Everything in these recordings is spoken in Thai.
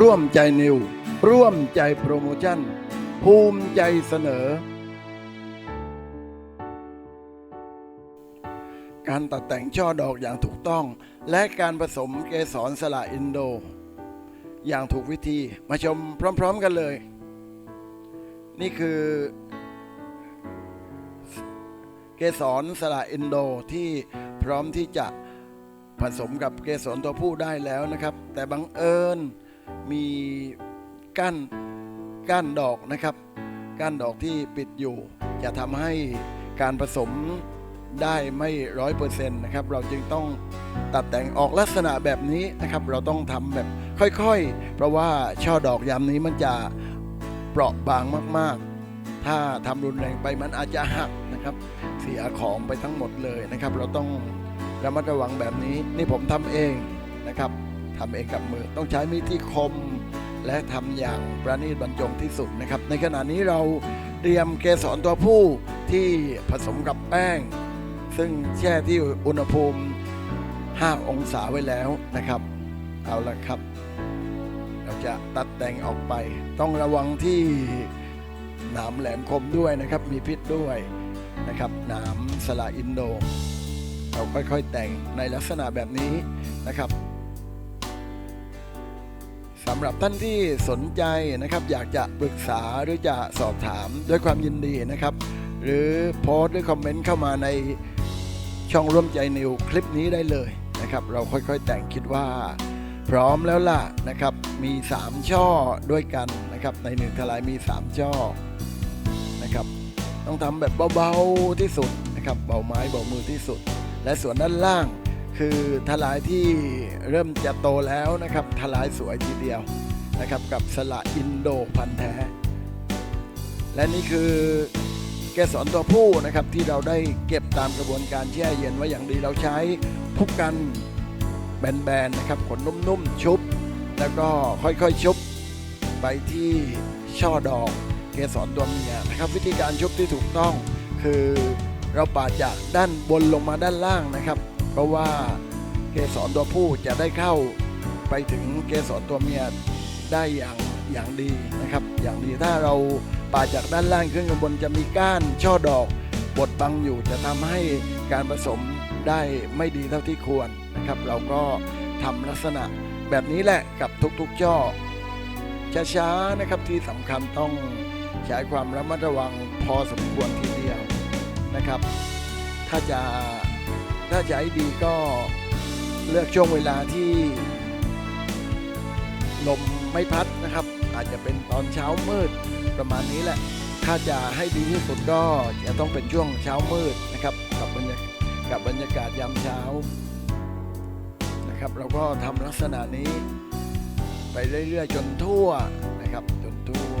ร่วมใจนิว ร่วมใจโปรโมชั่น ภูมิใจเสนอ การตัดแต่งช่อดอกอย่างถูกต้อง และการผสมเกสรสละอินโด อย่างถูกวิธีมาชมพร้อม ๆกันเลย นี่คือ เกสรสละอินโดที่พร้อมที่จะผสมกับเกสรตัวผู้ได้แล้วนะครับ แต่บังเอิญ มีก้านก้านดอกนะครับ ก้านดอกที่ปิดอยู่ จะทำให้การผสมได้ไม่ร้อยเปอร์เซ็นต์นะครับ เราจึงต้องตัดแต่งออกลักษณะแบบนี้นะครับ เราต้องทำแบบค่อยๆ เพราะว่าช่อดอกยามนี้มันจะเปราะบางมากๆ ถ้าทำรุนแรงไปมันอาจจะหักนะครับ เสียของไปทั้งหมดเลยนะครับ เราต้องระมัดระวังแบบนี้ นี่ผมทำเองนะครับ ทำเองกับมือต้องใช้มีดที่คม และทำอย่างประณีตบรรจงที่สุดนะครับ ในขณะนี้เราเตรียมเกสรตัวผู้ที่ผสมกับแป้ง ซึ่งแช่ที่อุณหภูมิ 5 องศาไว้แล้วนะครับ เอาละครับ เราจะตัดแต่งออกไป ต้องระวังที่หนามแหลมคมด้วยนะครับ มีพิษด้วยนะครับหนามสละอินโดเราค่อยๆแต่งในลักษณะแบบนี้นะครับ สำหรับท่านที่สนใจนะครับ อยากจะปรึกษาหรือจะสอบถามด้วยความยินดีนะครับ หรือโพสต์หรือคอมเมนต์เข้ามาในช่องร่วมใจนิวคลิปนี้ได้เลยนะครับ เราค่อยๆแต่งคิดว่า พร้อมแล้วล่ะนะครับ มี 3 ช่อด้วยกันนะครับ ในหนึ่งทลายมี 3 ช่อนะครับ ต้องทำแบบเบาๆที่สุดนะครับ เบาไม้เบามือที่สุด และส่วนด้านล่าง คือทลายที่เริ่มจะโตแล้วนะครับทลายสวยทีเดียวนะครับกับสละอินโดพันธุ์แท้ และนี่คือเกสรตัวผู้นะครับที่เราได้เก็บตามกระบวนการแช่เย็นไว้อย่างดีเราใช้พุกกันแบนๆนะครับขนนุ่มๆชุบ แล้วก็ค่อยๆชุบไปที่ช่อดอกเกสรตัวเมียนะครับ วิธีการชุบที่ถูกต้องคือเราปาดจากด้านบนลงมาด้านล่างนะครับ เพราะว่าเกสรตัวผู้จะได้เข้าไปถึงเกสรตัวเมียได้อย่างอย่างดีนะครับ อย่างดีถ้าเราป่าจากด้านล่างขึ้นข้างบนจะมีก้านช่อดอกบดบังอยู่จะทำให้การผสมได้ไม่ดีเท่าที่ควรนะครับ เราก็ทำลักษณะแบบนี้แหละกับทุกๆช่อช้าๆนะครับที่สำคัญต้องใช้ความระมัดระวังพอสมควรทีเดียวนะครับ ถ้าจะ ถ้าจะให้ดีก็เลือกช่วงเวลาที่ ลมไม่พัดนะครับ อาจจะเป็นตอนเช้ามืดประมาณนี้แหละ ถ้าจะให้ดีที่สุดก็จะต้องเป็นช่วงเช้ามืดนะครับ กับบรรยากกับบรรยากาศยามเช้านะครับ เราก็ทำลักษณะนี้ไปเรื่อยๆ จนทั่วนะครับ จนทั่ว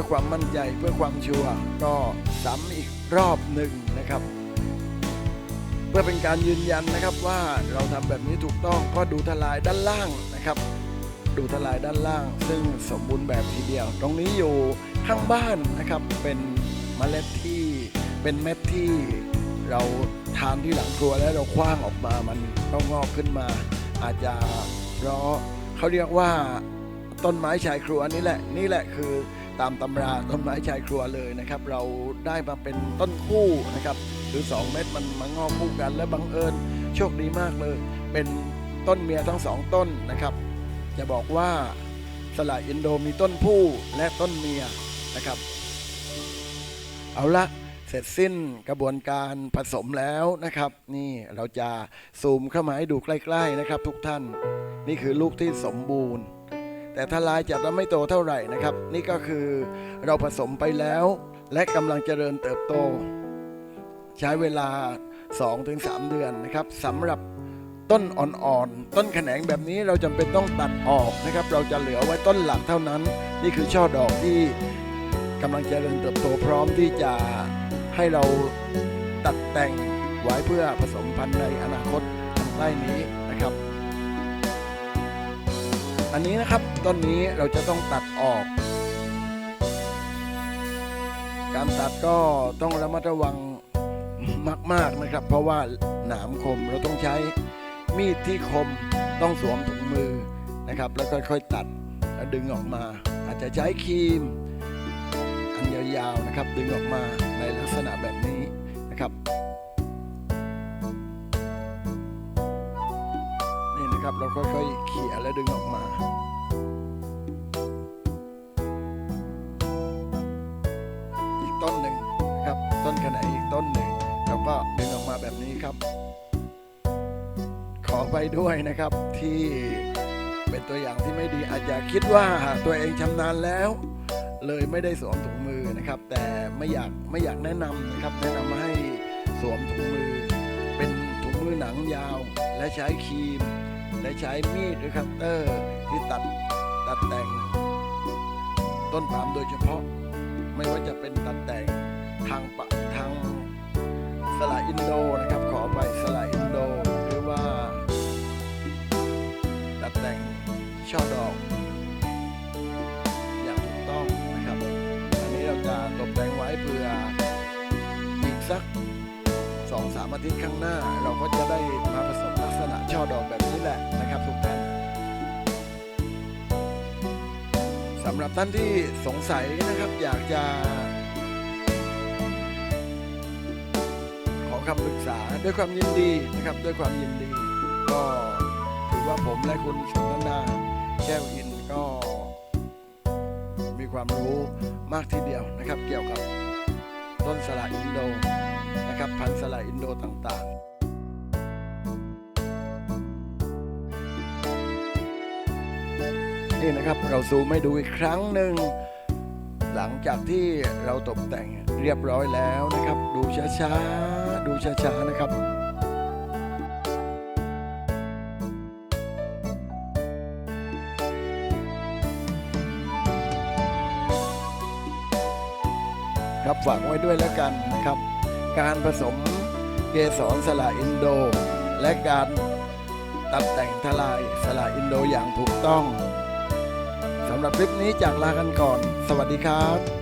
พื่อความมั่นใจเพื่อความชัวร์ก็ซ้ำอีกรอบหนึ่งนะครับ เพื่อเป็นการยืนยันนะครับว่าเราทำแบบนี้ถูกต้องก็ดูทลายด้านล่างนะครับ ดูทลายด้านล่าง ซึ่งสมบูรณ์แบบทีเดียว ตรงนี้อยู่ข้างบ้านนะครับเป็นเมล็ดที่เป็นเม็ดที่เราทานที่หลังครัวแล้วเราคว้างออกมามันก็งอกขึ้นมา อาจจะเพราะเขาเรียกว่าต้นไม้ชายครัวนี่แหละนี่แหละคือ ตามตำราต้นไม้ชายครัวเลยนะครับ เราได้มาเป็นต้นคู่นะครับ หรือ 2 เม็ดมันมางอกคู่กัน และบังเอิญโชคดีมากเลย เป็นต้นเมียทั้งสองต้นนะครับ จะบอกว่าสละอินโดมีต้นผู้และต้นเมียนะครับ เอาละเสร็จสิ้นกระบวนการผสมแล้วนะครับ นี่เราจะซูมเข้ามาให้ดูใกล้ ๆนะครับ ทุกท่าน นี่คือลูกที่สมบูรณ์ แต่ถ้าลายจะไม่โตเท่าไหร่นะครับ นี่ก็คือเราผสมไปแล้ว และกำลังเจริญเติบโต ใช้เวลา 2-3 เดือนนะครับสำหรับต้นอ่อนๆ ต้นแขนงแบบนี้เราจำเป็นต้องตัดออกนะครับ เราจะเหลือไว้ต้นหลักเท่านั้น นี่คือช่อดอกที่กำลังเจริญเติบโตพร้อมที่จะให้เราตัดแต่งไว้เพื่อผสมพันธุ์ในอนาคตทางใกล้นี้นะครับ อันนี้นะครับต้นนี้เราจะต้องตัดออก การตัดก็ต้องระมัดระวังมาก ๆนะครับ เพราะว่าหนามคมเราต้องใช้มีดที่คมต้องสวมถุงมือนะครับ แล้วค่อยๆตัดแล้วดึงออกมา อาจจะใช้ครีม อันยาวๆนะครับ ดึงออกมาในลักษณะแบบนี้นะครับ เราค่อยๆเขี่ยและดึงออกมา อีกต้นหนึ่งครับ ต้นขนาดอีกต้นหนึ่งแล้วก็ดึงออกมาแบบนี้ครับ ขอไปด้วยนะครับที่เป็นตัวอย่างที่ไม่ดีอาจจะคิดว่าตัวเองชำนาญแล้ว เลยไม่ได้สวมถุงมือนะครับ แต่ไม่อยากไม่อยากแนะนำนะครับ แนะนำให้สวมถุงมือ เป็นถุงมือหนังยาวและใช้ครีม และใช้มีดหรือคัตเตอร์ที่ตัดตัดแต่ง ต้นปาล์มโดยเฉพาะ ไม่ว่าจะเป็นตัดแต่งทางปะทางสละอินโดนะครับ ขอไปสละอินโดหรือว่า ตัดแต่งช่อดอก อย่างถูกต้องนะครับ อันนี้เราจะตกแต่งไว้เพื่ออีกสักสองสามอาทิตย์ข้างหน้า เราก็จะได้มาผสม ณะช่อดอกแบบนี้แหละนะครับทุกท่านสำหรับท่านที่สงสัยนะครับอยากจะขอคำปรึกษาด้วยความยินดีนะครับด้วยความยินดี ก็ถือว่าผมและคุณสนทนาแก้วอินก็ มีความรู้มากทีเดียวนะครับ เกี่ยวกับต้นสละอินโดนะครับพันธุ์สละอินโดต่างๆ นี่นะครับเราซูมให้ดูอีกครั้งหนึ่งหลังจากที่เราตกแต่งเรียบร้อยแล้วนะครับ ดูช้าๆดูช้าๆนะครับครับฝากไว้ด้วยแล้วกันนะครับ การผสมเกสรสละอินโด และการตัดแต่งทลายสละอินโดอย่างถูกต้องำหรับคลิปนี้จากลากันก่อน สวัสดีครับ